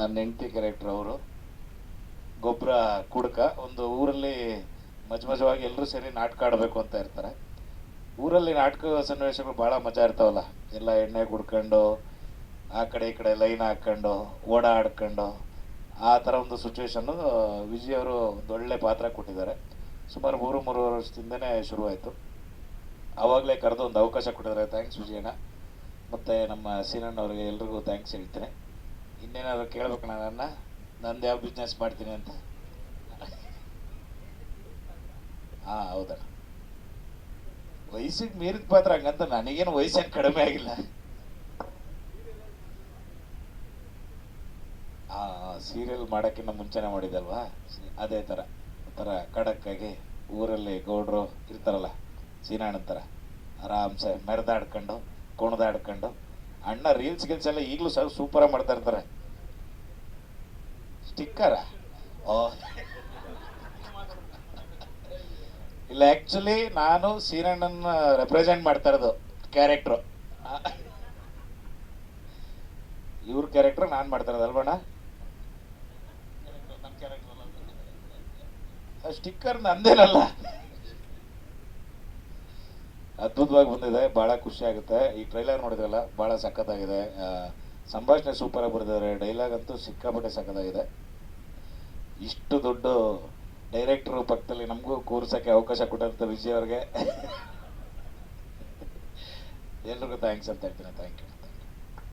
ನನ್ನ ಹೆಂಡತಿ ಕ್ಯಾರೆಕ್ಟರ್ ಅವರು. ಗೊಬ್ಬರ ಕುಡ್ಕ, ಒಂದು ಊರಲ್ಲಿ ಮಜ ಮಜವಾಗಿ ಎಲ್ಲರೂ ಸೇರಿ ನಾಟಕ ಆಡಬೇಕು ಅಂತ ಇರ್ತಾರೆ. ಊರಲ್ಲಿ ನಾಟಕ ಸನ್ನಿವೇಶಗಳು ಭಾಳ ಮಜಾ ಇರ್ತಾವಲ್ಲ. ಎಲ್ಲ ಎಣ್ಣೆ ಕುಡ್ಕೊಂಡು, ಆ ಕಡೆ ಈ ಕಡೆ ಲೈನ್ ಹಾಕ್ಕೊಂಡು ಓಡಾಡ್ಕೊಂಡು, ಆ ಥರ ಒಂದು ಸಿಚುವೇಶನ್ನು ವಿಜಯ್ ಅವರು ಒಂದು ಒಳ್ಳೆ ಪಾತ್ರ ಕೊಟ್ಟಿದ್ದಾರೆ. ಸುಮಾರು ಮೂರು, ಮೂರುವರೆ ವರ್ಷದಿಂದನೇ ಶುರುವಾಯಿತು. ಆವಾಗಲೇ ಕರೆದು ಒಂದು ಅವಕಾಶ ಕೊಟ್ಟಿದ್ದಾರೆ. ಥ್ಯಾಂಕ್ಸ್ ವಿಜಯಣ್ಣ. ಮತ್ತು ನಮ್ಮ ಸೀನಣ್ಣವ್ರಿಗೆ ಎಲ್ರಿಗೂ ಥ್ಯಾಂಕ್ಸ್ ಹೇಳ್ತೀನಿ. ಇನ್ನೇನಾದ್ರು ಕೇಳ್ಬೇಕು ನನ್ನ ನಂದು ಯಾವ ಬಿಸ್ನೆಸ್ ಮಾಡ್ತೀನಿ ಅಂತ? ಹಾ ಹೌದಣ್ಣ ವಯಸ್ಸಿಗೆ ಮೀರಿದ ಪಾತ್ರ ಹಂಗಂತ ನನಗೇನು ವಯಸ್ಸೇನು ಕಡಿಮೆ ಆಗಿಲ್ಲ. ಆ ಸೀರಿಯಲ್ ಮಾಡೋಕ್ಕಿಂತ ಮುಂಚೆನೆ ಮಾಡಿದಲ್ವಾ? ಅದೇ ಥರ ಖಡಕ್ ಖಡಕ್ಕಾಗಿ ಊರಲ್ಲಿ ಗೌಡ್ರು ಇರ್ತಾರಲ್ಲ ಸೀನಾಣ್ಣನ ಥರ ಆರಾಮ್ಸೆ ಮೆರೆದಾಡ್ಕೊಂಡು, ಕುಣಿದಾಡ್ಕೊಂಡು ಅಣ್ಣ ರೀಲ್ಸ್ ಗಿಲ್ಸ್ ಎಲ್ಲ ಈಗಲೂ ಸಹ ಸೂಪರಾಗಿ ಮಾಡ್ತಾ ಇರ್ತಾರೆ. ಸ್ಟಿಕ್ಕರ ಇಲ್ಲ ಆ್ಯಕ್ಚುಲಿ ನಾನು ಸೀನಣ್ಣನ ರೆಪ್ರೆಸೆಂಟ್ ಮಾಡ್ತಾ ಇರೋದು ಕ್ಯಾರೆಕ್ಟ್ರು ಇವ್ರ ಕ್ಯಾರೆಕ್ಟರ್ ನಾನು ಮಾಡ್ತಾ ಇರೋದು ಅಲ್ವಣ್ಣ? ಸ್ಟಿಕ್ಕರ್ ನಂದೇನಲ್ಲ. ಅದ್ಭುತವಾಗಿ ಬಂದಿದೆ ಭಾಳ ಖುಷಿ ಆಗುತ್ತೆ. ಈ ಟ್ರೈಲರ್ ನೋಡಿದ್ರಲ್ಲ ಭಾಳ ಸಖತ್ತಾಗಿದೆ. ಸಂಭಾಷಣೆ ಸೂಪರ್ ಆಗಿ ಬರೆದಿದ್ದಾರೆ. ಡೈಲಾಗ್ ಅಂತೂ ಸಿಕ್ಕಾಪಟ್ಟೆ ಸಖತ್ತಾಗಿದೆ. ಇಷ್ಟು ದೊಡ್ಡ ಡೈರೆಕ್ಟ್ರು ಪಕ್ಕದಲ್ಲಿ ನಮಗೂ ಕೂರ್ಸೋಕ್ಕೆ ಅವಕಾಶ ಕೊಟ್ಟಂತ ವಿಜಯ್ ಅವ್ರಿಗೆ. ಎಲ್ರಿಗೂ ಥ್ಯಾಂಕ್ಸ್ ಅಂತ ಹೇಳ್ತೀನಿ. Thank you